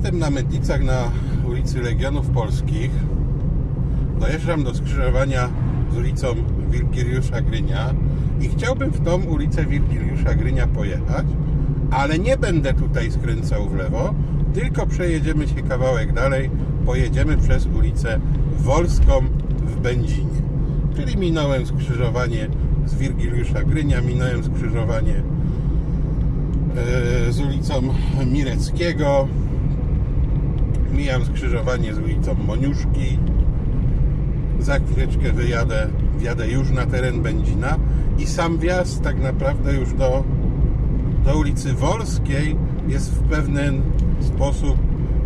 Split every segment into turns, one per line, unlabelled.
Jestem na Mydlicach na ulicy Legionów Polskich. Dojeżdżam do skrzyżowania z ulicą Wilkiriusza Grynia i chciałbym w tą ulicę Wilkiriusza Grynia pojechać, ale nie będę tutaj skręcał w lewo, tylko przejedziemy się kawałek dalej, pojedziemy przez ulicę Wolską w Będzinie. Czyli minąłem skrzyżowanie z Wirgiliusza Grynia, minąłem skrzyżowanie e, z ulicą Mireckiego, mijam skrzyżowanie z ulicą Moniuszki, za chwileczkę wyjadę, wjadę już na teren Będzina i sam wjazd tak naprawdę już do, do ulicy Wolskiej jest w pewien sposób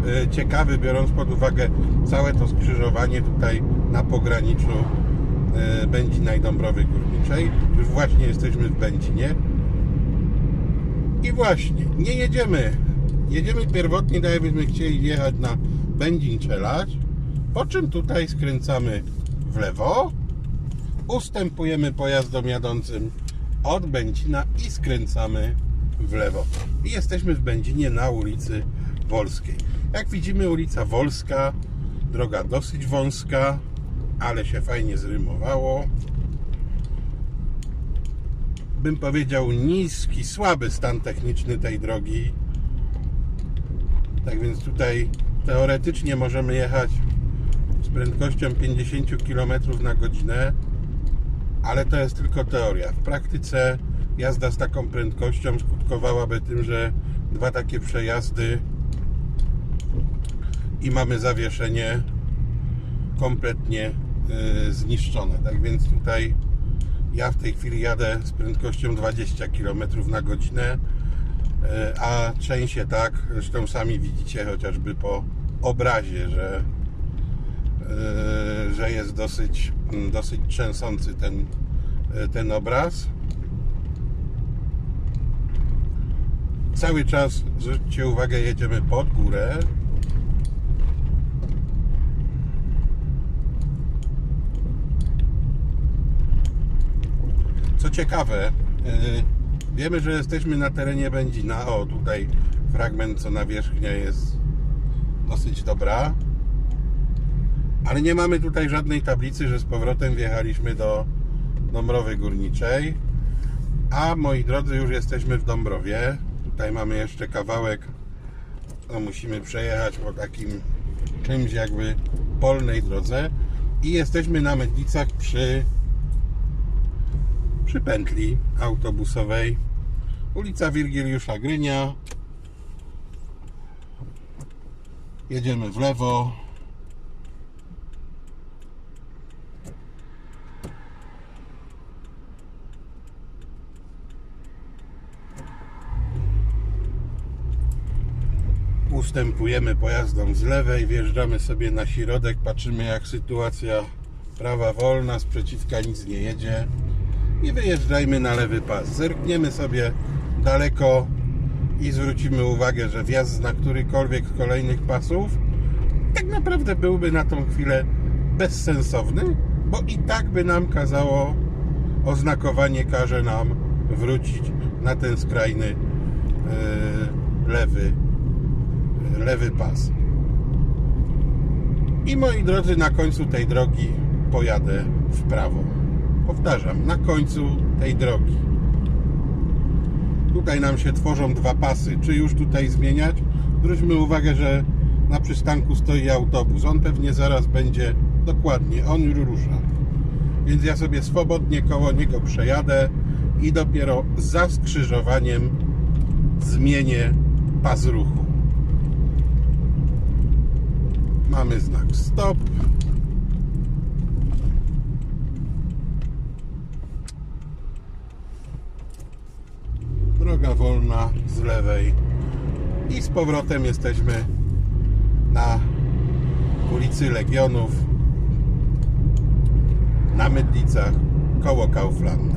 e, ciekawy, biorąc pod uwagę całe to skrzyżowanie tutaj na pograniczu e, Będzina i Dąbrowy Górniczej. Już właśnie jesteśmy w Będzinie. I właśnie, nie jedziemy. Jedziemy pierwotnie, tak jakbyśmy chcieli jechać na Będzin Czelać, po czym tutaj skręcamy w lewo, ustępujemy pojazdom jadącym od Będzina i skręcamy w lewo. I jesteśmy w Będzinie na ulicy Wolskiej. Jak widzimy ulica Wolska, droga dosyć wąska, ale się fajnie zrymowało. Bym powiedział niski, słaby stan techniczny tej drogi. Tak więc tutaj teoretycznie możemy jechać z prędkością 50 km na godzinę, ale to jest tylko teoria. W praktyce jazda z taką prędkością skutkowałaby tym, że dwa takie przejazdy i mamy zawieszenie kompletnie y, zniszczone. Tak więc tutaj ja w tej chwili jadę z prędkością 20 km na godzinę, a trzęsie tak, zresztą sami widzicie chociażby po obrazie, że, y, że jest dosyć, dosyć trzęsący ten, y, ten obraz. Cały czas, zwróćcie uwagę, jedziemy pod górę. Co ciekawe, wiemy, że jesteśmy na terenie Będzina. O, tutaj fragment, co nawierzchnia jest dosyć dobra. Ale nie mamy tutaj żadnej tablicy, że z powrotem wjechaliśmy do Dąbrowy Górniczej. A moi drodzy, już jesteśmy w Dąbrowie. Tutaj mamy jeszcze kawałek. No, musimy przejechać po takim czymś jakby polnej drodze. I jesteśmy na Mydlicach przy przy pętli autobusowej. Ulica Wirgiliusza Grynia. Jedziemy w lewo. Ustępujemy pojazdom z lewej wjeżdżamy sobie na środek patrzymy jak sytuacja prawa wolna sprzeciwka nic nie jedzie i wyjeżdżajmy na lewy pas. Zerkniemy sobie daleko i zwrócimy uwagę, że wjazd na którykolwiek z kolejnych pasów tak naprawdę byłby na tą chwilę bezsensowny, bo i tak by nam kazało oznakowanie każe nam wrócić na ten skrajny yy, lewy lewy pas. I moi drodzy, na końcu tej drogi pojadę w prawo. Powtarzam, na końcu tej drogi. Tutaj nam się tworzą dwa pasy. Czy już tutaj zmieniać? Zwróćmy uwagę, że na przystanku stoi autobus. On pewnie zaraz będzie dokładnie, on już rusza. Więc ja sobie swobodnie koło niego przejadę i dopiero za skrzyżowaniem zmienię pas ruchu. Mamy znak stop. Droga wolna z lewej. I z powrotem jesteśmy na ulicy Legionów na Mydlicach koło Kauflanda